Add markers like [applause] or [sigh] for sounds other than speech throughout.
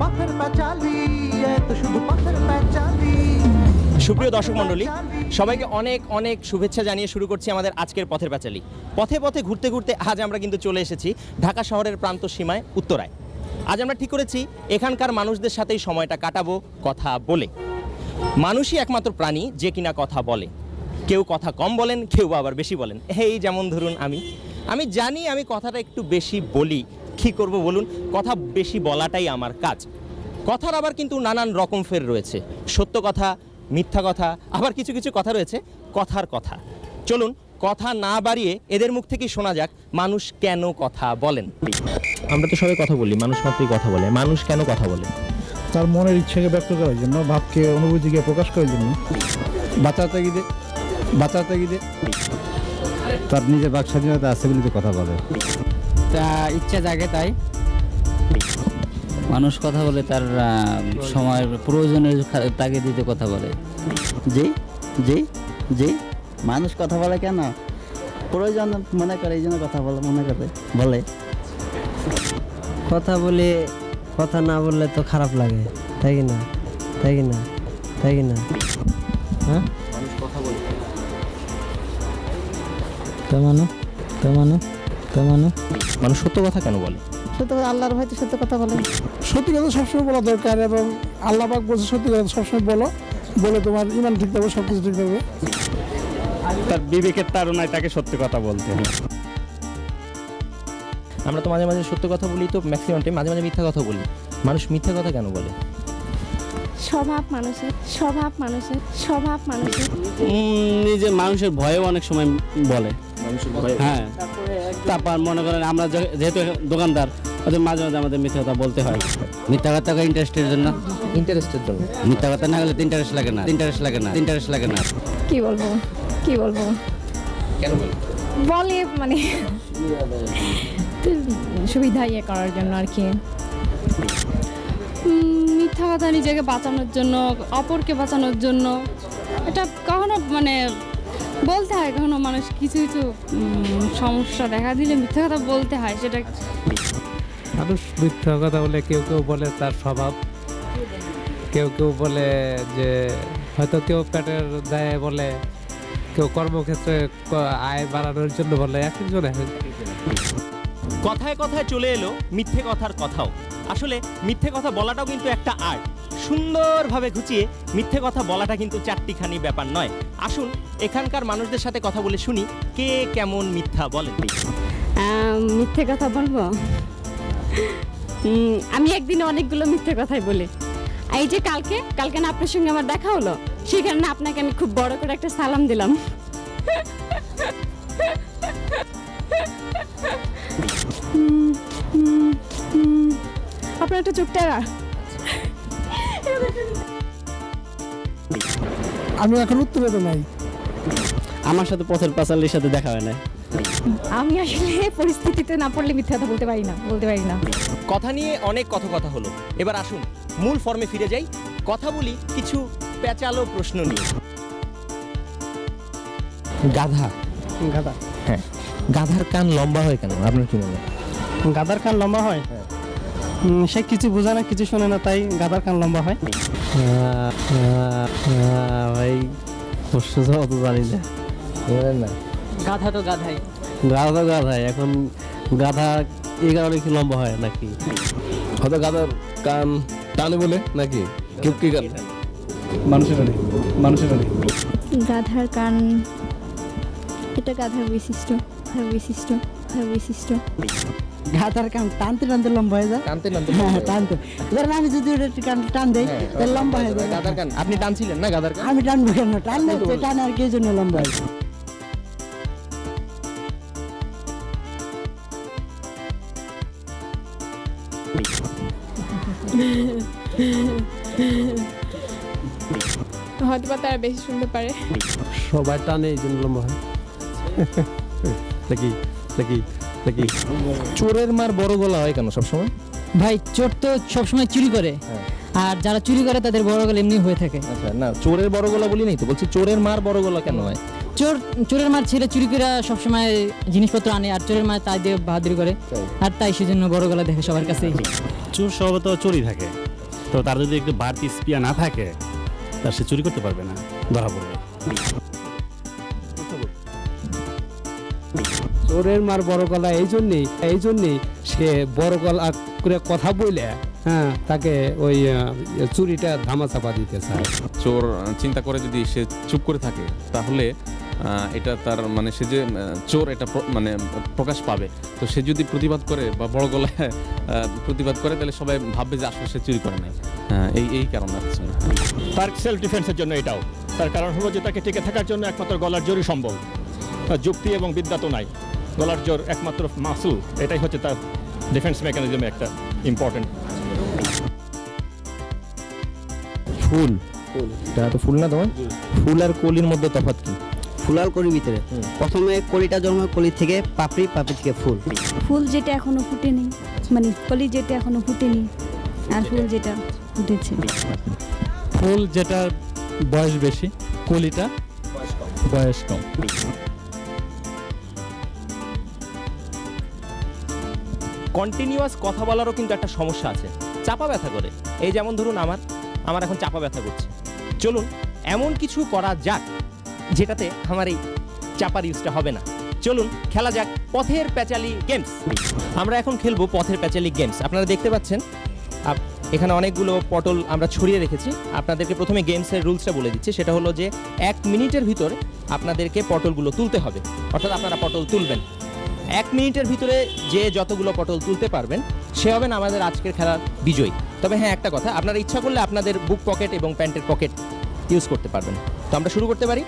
পথের এত শুধু পথের সুপ্রিয় দর্শক মণ্ডলী সবাইকে অনেক অনেক শুভেচ্ছা জানিয়ে শুরু করছি আমাদের আজকের পথের পাঁচালী পথে পথে ঘুরতে ঘুরতে আজ আমরা কিন্তু চলে এসেছি ঢাকা শহরের প্রান্ত সীমায় উত্তরায়। আজ আমরা ঠিক করেছি এখানকার মানুষদের সাথেই সময়টা কাটাবো কথা বলে। মানুষই একমাত্র প্রাণী যে কিনা কথা বলে। কেউ কথা কম বলেন কেউ আবার বেশি বলেন। এই যেমন ধরুন আমি। আমি জানি আমি কথাটা একটু বেশি বলি কী করব বলুন? কথা বেশি বলাটাই আমার কাজ। কথার আবার কিন্তু নানান রকম ফের রয়েছে। সত্য কথা মিথ্যা কথা আবার কিছু কিছু কথা রয়েছে কথার কথা। চলুন কথা না বাড়িয়ে এদের মুখ থেকেই শোনা যাক মানুষ কেন কথা বলেন? আমরা তো সবাই কথা বলি মানুষ মাত্রই কথা বলে। মানুষ কেন কথা বলে? তার মনের ইচ্ছাকে ব্যক্ত করার জন্য ভাবকে অনুভূতিকে প্রকাশ করার জন্য। বাঁচার তাগিদে বাঁচার তাগিদে তার নিজের বাক স্বাধীনতা আছে বলে তো কথা বলে। ইচ্ছা জাগে তাই। মানুষ কথা বলে তার আহ, সময়ের প্রয়োজনের তাকে দিতে কথা বলে। জি জি জি। মানুষ কথা বলে কেন? প্রয়োজন মনে করে এই জন্য কথা বলে মনে করে বলে। কথা বলে কথা না বললে তো খারাপ লাগে তাই কি না? তাই কি না? তাই কি না? হ্যাঁ? তো মানে তো মানে তো মানে? মানুষ সত্য কথা কেন বলে? সত্য কথা আল্লাহর ভয়তে সত্য কথা বলে। সত্যি কথা সবসময় বলা দরকার এবং আল্লাহ পাক বলছে সত্যি কথা সবসময় বলো। বলে তোমার ইমান ঠিক থাকবে সব কিছু ঠিক থাকবে। তার বিবেকের তাড়নায় তাকে সত্যি কথা বলতে আমরা তো মাঝে মাঝে সত্য কথা বলি তো ম্যাক্সিমাম টাইম মাঝে মাঝে মিথ্যা কথা বলি। মানুষ মিথ্যা কথা কেন বলে? স্বভাব মানুষের স্বভাব মানুষের স্বভাব মানুষের। নিজের মানুষের ভয়েও অনেক সময় বলে। হ্যাঁ। তারপর মনে করেন আমরা যেহেতু দোকানদার ওদের মাঝে মাঝে আমাদের মিথ্যা কথা বলতে হয়। মিথ্যা কথা ইন্টারেস্টের জন্য? ইন্টারেস্টের জন্য। মিথ্যা কথা না গেলে ইন্টারেস্ট লাগে না। ইন্টারেস্ট লাগে না ইন্টারেস্ট লাগে না। কি বলব? কি বলব? কেন বলে মানে সুবিধা ইয়ে করার জন্য আর কি। উম, মিথ্যা কথা নিজেকে বাঁচানোর জন্য অপরকে বাঁচানোর জন্য। এটা কখনো মানে বলতে হয় কখনো মানুষ কিছু কিছু সমস্যা দেখা দিলে মিথ্যা কথা বলতে হয় সেটা মানুষ মিথ্যা কথা বলে কেউ কেউ বলে তার স্বভাব। কেউ কেউ বলে যে হয়তো কেউ পেটের দায়ে বলে কেউ কর্মক্ষেত্রে আয় বাড়ানোর জন্য বলে এক একজন এক এক- কথায় কথায় চলে এলো মিথ্যে কথার কথাও। আসলে মিথ্যে কথা বলাটাও কিন্তু একটা আর্ট। সুন্দরভাবে ঘুচিয়ে মিথ্যে কথা বলাটা কিন্তু চারটিখানি ব্যাপার নয়। আসুন এখানকার মানুষদের সাথে কথা বলে শুনি কে কেমন মিথ্যা বলেন? মিথ্যে কথা বলব? আমি একদিনে অনেকগুলো মিথ্যে কথাই বলি। এই যে কালকে কালকে না আপনার সঙ্গে আমার দেখা হলো সেখানে না আপনাকে আমি খুব বড় করে একটা সালাম দিলাম। [laughs] উম, উম, উম, আপনার একটা চোখটা আমি এখন উত্তরে তো নাই। আমার সাথে পথের পাঁচালির সাথে দেখা হয় না আমি আসলে পরিস্থিতিতে না পড়লে মিথ্যে কথা বলতে পারি না বলতে পারি না। কথা নিয়ে অনেক কথা কথা হলো। এবার আসুন মূল ফর্মে ফিরে যাই। কথা বলি কিছু পেঁচালো প্রশ্ন নিয়ে। গাধা। গাদা হ্যাঁ। গাধার কান লম্বা হয় কেন? আপনার কি মনে হয়? গাদার কান লম্বা হয়? সে কিছু বোঝে না কিছু শোনে না তাই গাদার কান লম্বা হয়। আহ, আহ, আহ, ভাই প্রশ্ন অত জানি না। জানেন না। গাধা তো গাধাই। গাধা তো গাধাই এখন গাধা এই কারণে কি লম্বা হয় নাকি? হয়তো গাদার কান টানে বলে নাকি? কেউ কি গান মানুষের মানুষের গাধার কান এটা গাধার বৈশিষ্ট্য গাধার বৈশিষ্ট্য গাধার বৈশিষ্ট্য। গাধার কান টানতে টানতে লম্বা হয়ে যায়। টানতে টানতে হ্যাঁ টানতে। ধরেন আমি যদি ওটা একটু টান- টান দেই হ্যাঁ, তাহলে লম্বা হয়ে যায়। গাদার কান। আপনি টানছিলেন না গাদার কান? আমি টানবো কেন? টানলে তো টানে আর কি জন্য লম্বা হয় হয়তো বা তারা বেশি শুনতে পারে। সবাই টানে এই জন্য লম্বা হয়। নাকি নাকি নাকি? চোরের মার বড় গলা হয় কেন সবসময়? ভাই চোর তো সবসময় চুরি করে। আর যারা চুরি করে তাদের বড় গলা এমনি হয়ে থাকে। আচ্ছা না চোরের বড় গলা বলি নাই তো বলছি চোরের মার বড় গলা কেন হয়? চোর চোরের মার ছেলে চুরি করে সবসময় জিনিসপত্র আনে আর চোরের মার তাই দিয়ে বাহাদুরি করে। আর তাই সেজন্য বড় গলা দেখে সবার কাছেই। চোর স্বভাবত চুরি থাকে। তো তার যদি একটু বাড়তি স্পিয়া না থাকে তা সে চুরি করতে পারবে না ধরা পড়বে। চোরের মার বড় গলা এই জন্যেই এই জন্যেই সে বড় গলা করে কথা বলে হ্যাঁ তাকে ওই চুরিটা ধামা চাপা দিতে চায়। চোর চিন্তা করে যদি সে চুপ করে থাকে তাহলে এটা তার মানে সে যে চোর এটা মানে প্রকাশ পাবে। তো সে যদি প্রতিবাদ করে বা বড় গলায় আহ, প্রতিবাদ করে তাহলে সবাই ভাববে যে আসলে সে চুরি করে নাই। হ্যাঁ, এই এই কারণ আছে তার সেলফ ডিফেন্সের জন্য এটাও। তার কারণ হলো যে তাকে টিকে থাকার জন্য একমাত্র গলার জোরই সম্ভব। যুক্তি এবং বিদ্যা তো নাই। গলার জোর একমাত্র মাসুল এটাই হচ্ছে তার ডিফেন্স মেকানিজমে একটা ইম্পর্টেন্ট ফুল। এটা তো ফুল না তোমার? ফুল আর কলির মধ্যে তফাৎ কি? ফুল আর কলির ভিতরে। প্রথমে কলিটা জন্ম কলি থেকে পাপড়ি পাপড়ি থেকে ফুল। ফুল যেটা এখনও ফুটেনি। মানে কলি যেটা এখনও ফুটেনি আর ফুল যেটা ফুটেছে ফুল যেটা বয়স বেশি কলিটা বয়স কম। কন্টিনিউয়াস কথা বলারও কিন্তু একটা সমস্যা আছে। চাপা ব্যথা করে। এই যেমন ধরুন আমার আমার এখন চাপা ব্যথা করছে। চলুন, এমন কিছু করা যাক যেটাতে আমার এই চাপার ইউজটা হবে না। চলুন, খেলা যাক পথের প্যাচালি গেমস আমরা এখন খেলব পথের প্যাচালি গেমস আপনারা দেখতে পাচ্ছেন এখানে অনেকগুলো পটল আমরা ছড়িয়ে রেখেছি। আপনাদেরকে প্রথমে গেমসের রুলসটা বলে দিচ্ছি। সেটা হলো যে, এক মিনিটের ভিতর আপনাদেরকে পটলগুলো তুলতে হবে। অর্থাৎ আপনারা পটল তুলবেন। এক মিনিটের ভিতরে যে যতগুলো পটল তুলতে পারবেন, সে হবেন আমাদের আজকের খেলার বিজয়ী। তবে হ্যাঁ একটা কথা, আপনারা ইচ্ছা করলে আপনাদের বুক পকেট এবং প্যান্টের পকেট ইউজ করতে পারবেন। তো আমরা শুরু করতে পারি।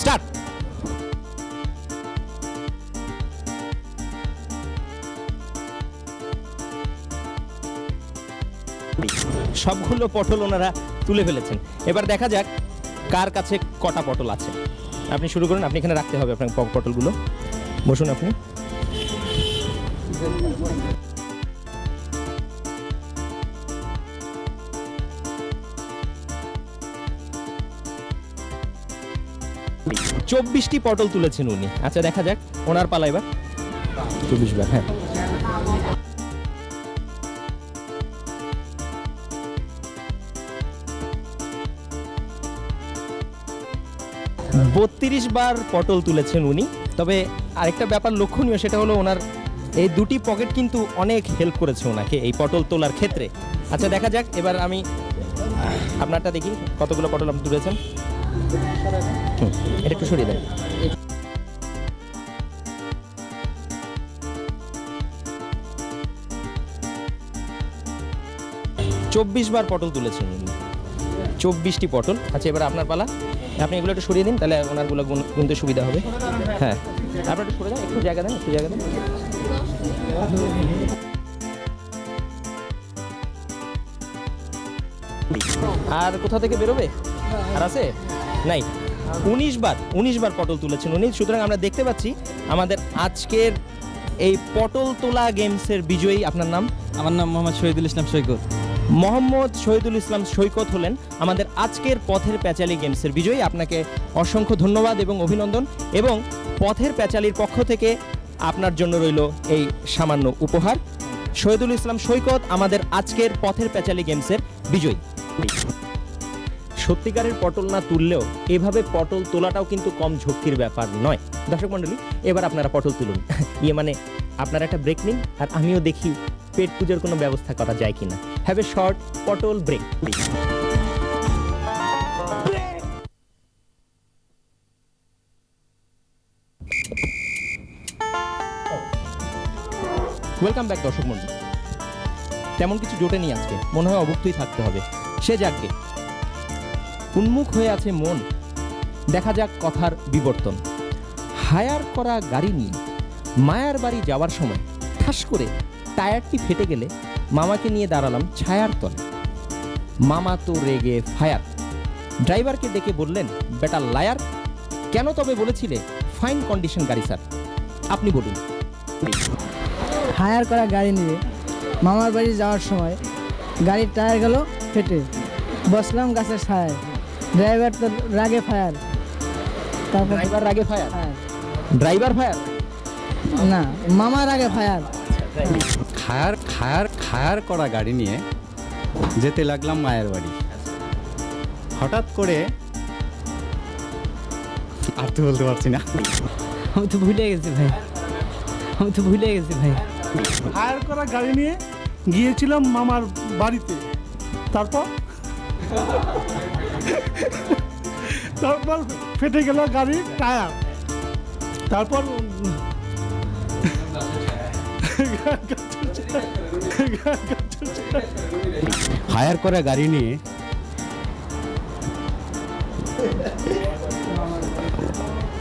স্টার্ট সবগুলো পটল ওনারা তুলে ফেলেছেন। এবার দেখা যাক কার কাছে কটা পটল আছে। আপনি শুরু করুন, আপনি এখানে রাখতে হবে আপনার পটলগুলো। বসুন আপনি। চব্বিশটি পটল তুলেছেন উনি। আচ্ছা দেখা যাক, ওনার পালা এবার। চব্বিশ বার হ্যাঁ। বত্রিশ বার পটল তুলেছেন উনি। তবে আরেকটা ব্যাপার লক্ষণীয়, সেটা হলো ওনার এই দুটি পকেট কিন্তু অনেক হেল্প করেছে ওনাকে এই পটল তোলার ক্ষেত্রে। আচ্ছা দেখা যাক, এবার আমি আপনারটা দেখি, কতগুলো পটল আপনি তুলেছেন। এটা একটু সরিয়ে দেন। চব্বিশ বার পটল তুলেছেন উনি। চব্বিশটি পটল। আচ্ছা এবার আপনার পালা। আপনি এগুলো একটু সরিয়ে দিন, তাহলে ওনারগুলো গুন- গুনতে সুবিধা হবে। হ্যাঁ। আপনার একটু সরে যান, একটু জায়গা দেন, একটু জায়গা দেন। আর কোথা থেকে বেরোবে? আর আছে? নাই। উনিশ বার উনিশ বার পটল তুলেছেন উনি। সুতরাং আমরা দেখতে পাচ্ছি আমাদের আজকের এই পটল তোলা গেমসের বিজয়ী, আপনার নাম? আমার নাম মোহাম্মদ শহীদুল ইসলাম সৈকত। মোহাম্মদ শহীদুল ইসলাম সৈকত হলেন আমাদের আজকের পথের প্যাচালি গেমসের বিজয়ী। আপনাকে অসংখ্য ধন্যবাদ এবং অভিনন্দন এবং পথের প্যাচালির পক্ষ থেকে আপনার জন্য রইল এই সামান্য উপহার। শহীদুল ইসলাম সৈকত আমাদের আজকের পথের প্যাচালি গেমসের বিজয়ী। সত্যিকারের পটল না তুললেও এভাবে পটল তোলাটাও কিন্তু কম ঝক্কির ব্যাপার নয়। দর্শক মণ্ডলী, এবার আপনারা পটল তুলুন। ইয়ে মানে আপনারা একটা ব্রেক নিন আর আমিও দেখি পেট পুজোর কোনো ব্যবস্থা করা যায় কিনা? Have a short potol break welcome back দর্শক মন্ডল। তেমন কিছু জোটেনি আজকে। মনে হয় অভুক্তই থাকতে হবে। সে যাকগে উন্মুখ হয়ে আছে মন। দেখা যাক কথার বিবর্তন। হায়ার করা গাড়ি নিয়ে মায়ার বাড়ি যাওয়ার সময় ঠাস করে টায়ারটি ফেটে গেলে মামাকে নিয়ে দাঁড়ালাম ছায়ার তলে। মামা তো রেগে ফায়ার। ড্রাইভারকে ডেকে বললেন বেটা লায়ার কেন তবে বলেছিলে ফাইন কন্ডিশন গাড়ি স্যার? আপনি বলুন। হায়ার করা গাড়ি নিয়ে মামার বাড়ি যাওয়ার সময় গাড়ির টায়ার গেল ফেটে। বসলাম গাছের ছায়ায়। ড্রাইভার তো রাগে ফায়ার। তারপর ড্রাইভার রাগে ফায়ার? Fire driver fire? না মামার আগে ফায়ার। খায়ার খায়ার খায়ার করা গাড়ি নিয়ে যেতে লাগলাম মায়ের বাড়ি। হঠাৎ করে আর তো বলতে পারছি না। আমি তো ভুলে গেছি ভাই। আমি তো ভুলে গেছি ভাই। হায়ার করা গাড়ি নিয়ে গিয়েছিলাম মামার বাড়িতে। তারপর? তারপর ফেটে গেল গাড়ির টায়ার। তারপর হায়ার করা গাড়ি নিয়ে।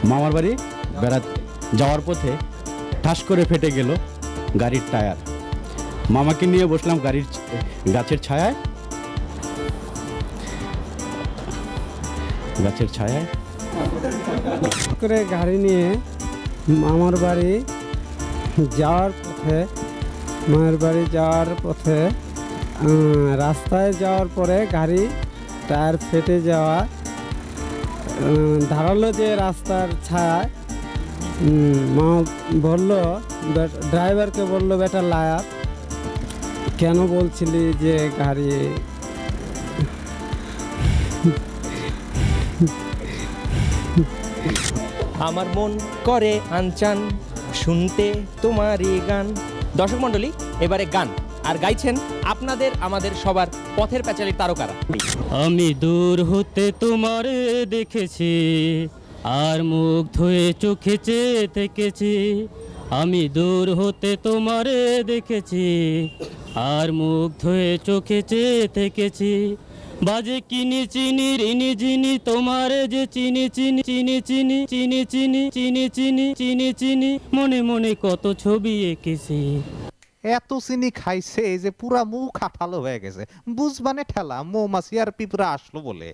মামার বাড়ি বেড়াত যাওয়ার পথে ঠাস করে ফেটে গেল গাড়ির টায়ার। মামাকে নিয়ে বসলাম গাড়ির গাছের ছায়ায়। গাছের ছায়ায়। করে গাড়ি নিয়ে মামার বাড়ি যাওয়ার পথে মায়ের বাড়ি যাওয়ার পথে রাস্তায় যাওয়ার পরে গাড়ি, টায়ার ফেটে যাওয়া ধারালো যে রাস্তার ছায় মা বলল ড্রাইভারকে বলল, বেটা লায়ার, কেন বলছিলি যে গাড়ি আমার মন করে আনচান, শুনতে তোমারই গান। দর্শক মণ্ডলী, এবারে গান। আর গাইছেন আপনাদের, আমাদের সবার পথের প্যাচালির তারকারা। আমি দূর হতে তোমার দেখেছি, আর মুখ ধুয়ে চোখে চেয়ে থেকেছি। আমি দূর হতে তোমারে দেখেছি, আর মুখ ধুয়ে চোখে চেয়ে থেকেছি। বাজে কিনি চিনি রিনি জিনি তোমারে যে চিনি চিনি চিনি চিনি চিনি চিনি চিনি চিনি চিনি চিনি মনে মনে কত ছবি এঁকেছি এত চিনি খাইছে যে পুরা মুখ আঠালো হয়ে গেছে বুঝবানে ঠেলা মৌমাছি আর পিঁপড়া আসলো বলে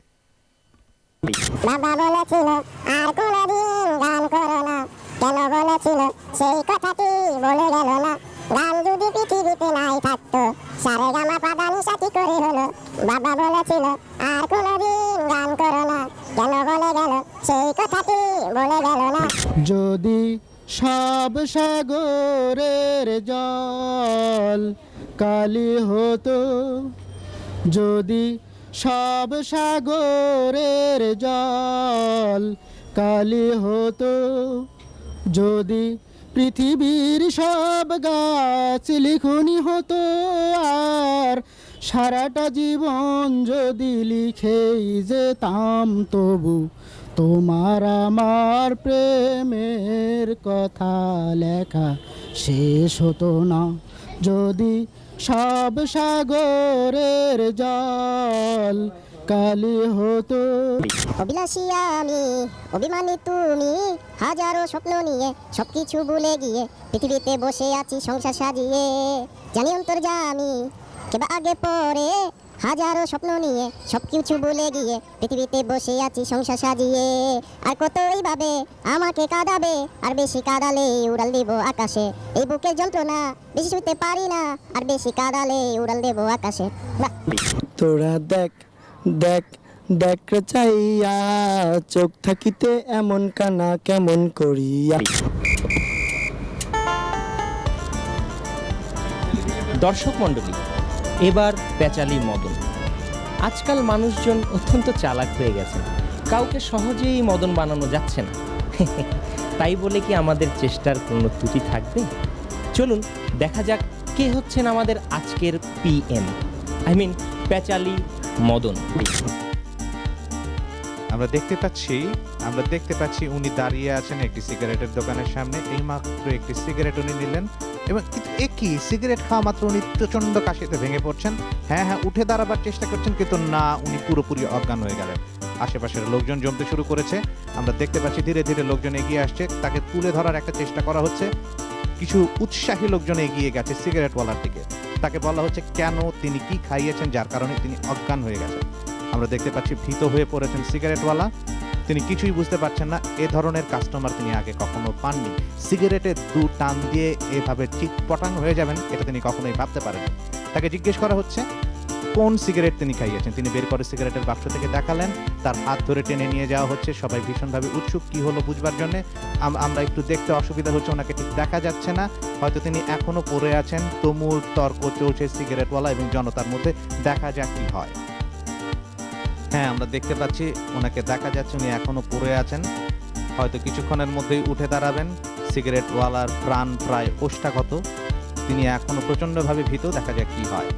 বাবা বলেছিল আর কোনদিন গান করো না কেন বলেছিল সেই কথাটি বলে গেল না গান যদি পৃথিবীতে নাই থাকতো সারে গামা পাদানি সাথী করে হলো। বাবা বলেছিল, আর কোনদিন গান করো না। কেন বলে গেল, সেই কথাটি বলে গেল না। যদি সব সাগরের জল কালি হতো, যদি সব সাগরের জল কালি হতো, যদি পৃথিবীর সব গাছ লিখনি হতো আর সারাটা জীবন যদি লিখেই যেতাম তবু তোমার আমার প্রেমের কথা লেখা শেষ হতো না। যদি সব সাগরের জল কালি হতো। অবিলাসী আমি অভিমানী তুমি হাজারো স্বপ্ন নিয়ে সবকিছু ভুলে গিয়ে পৃথিবীতে বসে আছি সংসার সাজিয়ে। জানি অন্তর জানি কেবা আগে পরে হাজারো স্বপ্ন নিয়ে সবকিছু ভুলে গিয়ে পৃথিবীতে বসে আছি সংসার সাজিয়ে। আর কতই ভাবে আমাকে কাঁদাবে আর বেশি কাঁদালে উড়াল দেব আকাশে। এই বুকের যন্ত্রণা বেশি শুতে পারি না আর বেশি কাঁদালে উড়াল দেব আকাশে। তোরা দেখ দেখ দেখ চাইয়া, চোখ থাকিতে এমন কানা কেমন করিয়া। দর্শক মণ্ডলী, এবার পেঁচালি মদন। আজকাল মানুষজন অত্যন্ত চালাক হয়ে গেছে। কাউকে সহজেই মদন বানানো যাচ্ছে না। তাই বলে কি আমাদের চেষ্টার কোনো ত্রুটি থাকবে? চলুন, দেখা যাক কে হচ্ছেন আমাদের আজকের পিএম আই মিন পেঁচালি মদন। আমরা দেখতে পাচ্ছি, আমরা দেখতে পাচ্ছি উনি দাঁড়িয়ে আছেন একটি সিগারেটের দোকানের সামনে। এই মাত্র একটি সিগারেট উনি নিলেন এবং কিন্তু এ কি? সিগারেট খাওয়া মাত্র উনি প্রচণ্ড কাশিতে ভেঙে পড়ছেন। হ্যাঁ হ্যাঁ উঠে দাঁড়াবার চেষ্টা করছেন কিন্তু না, উনি পুরোপুরি অজ্ঞান হয়ে গেলেন। আশেপাশের লোকজন জমতে শুরু করেছে। আমরা দেখতে পাচ্ছি ধীরে ধীরে লোকজন এগিয়ে আসছে। তাকে তুলে ধরার একটা চেষ্টা করা হচ্ছে। কিছু উৎসাহী লোকজন এগিয়ে গেছে সিগারেটওয়ালার দিকে। তাকে বলা হচ্ছে কেন তিনি কি খাইয়েছেন, যার কারণে তিনি অজ্ঞান হয়ে গেছেন। আমরা দেখতে পাচ্ছি ভীত হয়ে পড়েছেন সিগারেটওয়ালা। তিনি কিছুই বুঝতে পারছেন না, এ ধরনের কাস্টমার তিনি আগে কখনো পাননি। সিগারেটে দু টান দিয়ে এভাবে চিটপটাং হয়ে যাবেন, এটা তিনি কখনোই ভাবতে পারেন তাকে জিজ্ঞেস করা হচ্ছে কোন সিগারেট তিনি খাইয়েছেন? তিনি বের করে সিগারেটের বাক্স থেকে দেখালেন, তার হাত ধরে টেনে নিয়ে যাওয়া হচ্ছে, সবাই ভীষণভাবে উৎসুক, কি হলো বুঝবার জন্য? আমরা একটু দেখতে অসুবিধা হচ্ছে, ওনাকে ঠিক দেখা যাচ্ছে না। হয়তো তিনি এখনও পড়ে আছেন তুমুল তর্ক চলছে সিগারেটওয়ালা এবং জনতার মধ্যে, দেখা যাক কি হয়। হ্যাঁ আমরা দেখতে পাচ্ছি, ওনাকে দেখা যাচ্ছে, উনি এখনও পড়ে আছেন। হয়তো কিছুক্ষণের মধ্যেই উঠে দাঁড়াবেন, সিগারেটওয়ালার প্রাণ প্রায় ওষ্ঠাগত। তিনি এখনও প্রচণ্ডভাবে ভীত, দেখা যাক কি হয়।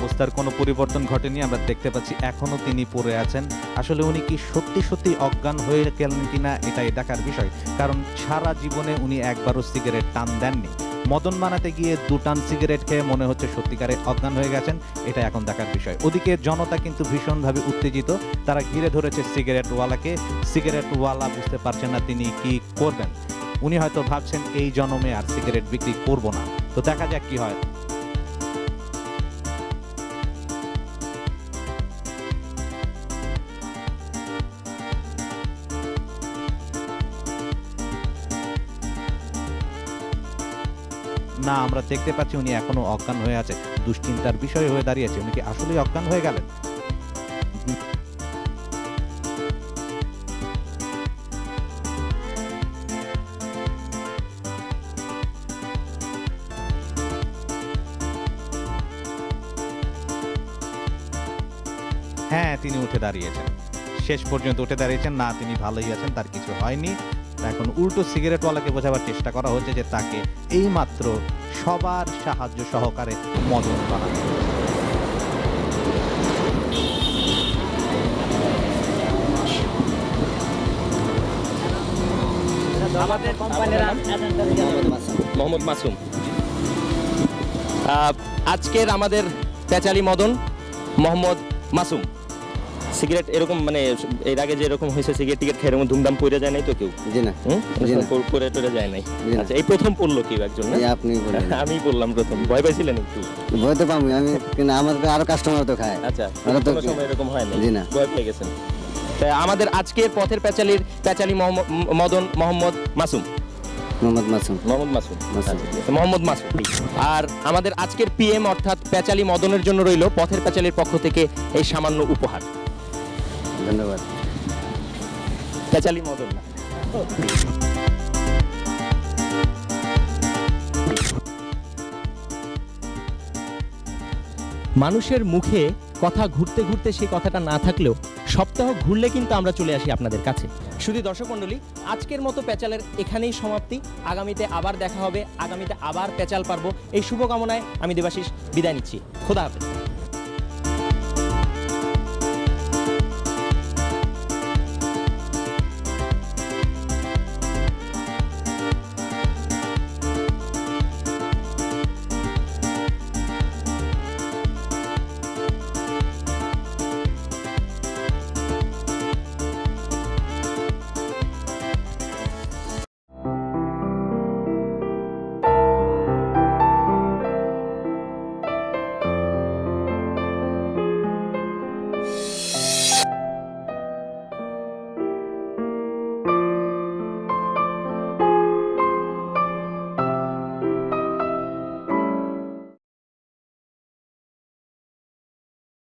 অবস্থার কোনো পরিবর্তন ঘটেনি, আমরা দেখতে পাচ্ছি এখনও তিনি পড়ে আছেন। আসলে উনি কি সত্যি সত্যি অজ্ঞান হয়ে গেলেন কিনা, এটাই দেখার বিষয়। কারণ সারা জীবনে উনি একবারও সিগারেট টান দেননি। মদন মানাতে গিয়ে দু টান সিগারেট খেয়ে মনে হচ্ছে সত্যিকারে অজ্ঞান হয়ে গেছেন, এটা এখন দেখার বিষয়। ওদিকে জনতা কিন্তু ভীষণভাবে উত্তেজিত। তারা ঘিরে ধরেছে সিগারেটওয়ালাকে। সিগারেটওয়ালা বুঝতে পারছেন না তিনি কি করবেন। উনি হয়তো ভাবছেন, এই জনমে আর সিগারেট বিক্রি করব না। তো দেখা যাক কি হয়। না, আমরা দেখতে পাচ্ছি উনি এখনও অজ্ঞান হয়ে আছে, দুশ্চিন্তার বিষয় হয়ে দাঁড়িয়েছে। উনি কি আসলেই অজ্ঞান হয়ে গেলেন? হ্যাঁ তিনি উঠে দাঁড়িয়েছেন। শেষ পর্যন্ত উঠে দাঁড়িয়েছেন। না, তিনি ভালোই আছেন, তার কিছু হয়নি। এখন উল্টো সিগারেটওয়ালাকে বোঝাবার চেষ্টা করা হচ্ছে যে তাকে এইমাত্র সবার সাহায্য সহকারে মদন। আমাদের মোহাম্মদ মাসুম আহ, আজকের আমাদের পেঁচালি মদন মোহাম্মদ মাসুম সিগারেট এরকম মানে এর আগে যে এরকম হয়েছে সিগারেট টিকেট খেয়ে এরকম ধুমধাম পড়ে যায় নাই তো কেউ? জি না জি না। পড়ে- টরে যায় নাই। আচ্ছা এই প্রথম পড়ল কেউ একজন না? আপনি [laughs] আমি বললাম প্রথম। ভয় পাইছিলেন একটু? ভয় তো পাবো আমি কিন্তু আমাদের তো আরও কাস্টমার তো খায়। আচ্ছা কোনো সময় এরকম হয় না জি না। ভয় পেয়ে গেছেন। আমাদের আজকের পথের প্যাচালির প্যাচালি মদন মোহাম্মদ মাসুম। মোহাম্মদ মাসুম। মোহাম্মদ মাসুম। মাসুম। আচ্ছা, মোহাম্মদ মাসুম। আর আমাদের আজকের পিএম অর্থাৎ প্যাচালি মদনের জন্য রইল পথের প্যাচালির পক্ষ থেকে এই সামান্য উপহার। ধন্যবাদ। মদন মানুষের মুখে কথা ঘুরতে ঘুরতে সেই কথাটা না থাকলেও সপ্তাহ ঘুরলে কিন্তু আমরা চলে আসি আপনাদের কাছে। শুধু দর্শক মণ্ডলী, আজকের মতো প্যাচালের এখানেই সমাপ্তি। আগামীতে আবার দেখা হবে, আগামীতে আবার প্যাচাল পারব। এই শুভকামনায় আমি দেবাশিস বিদায় নিচ্ছি। খোদা হাফেজ।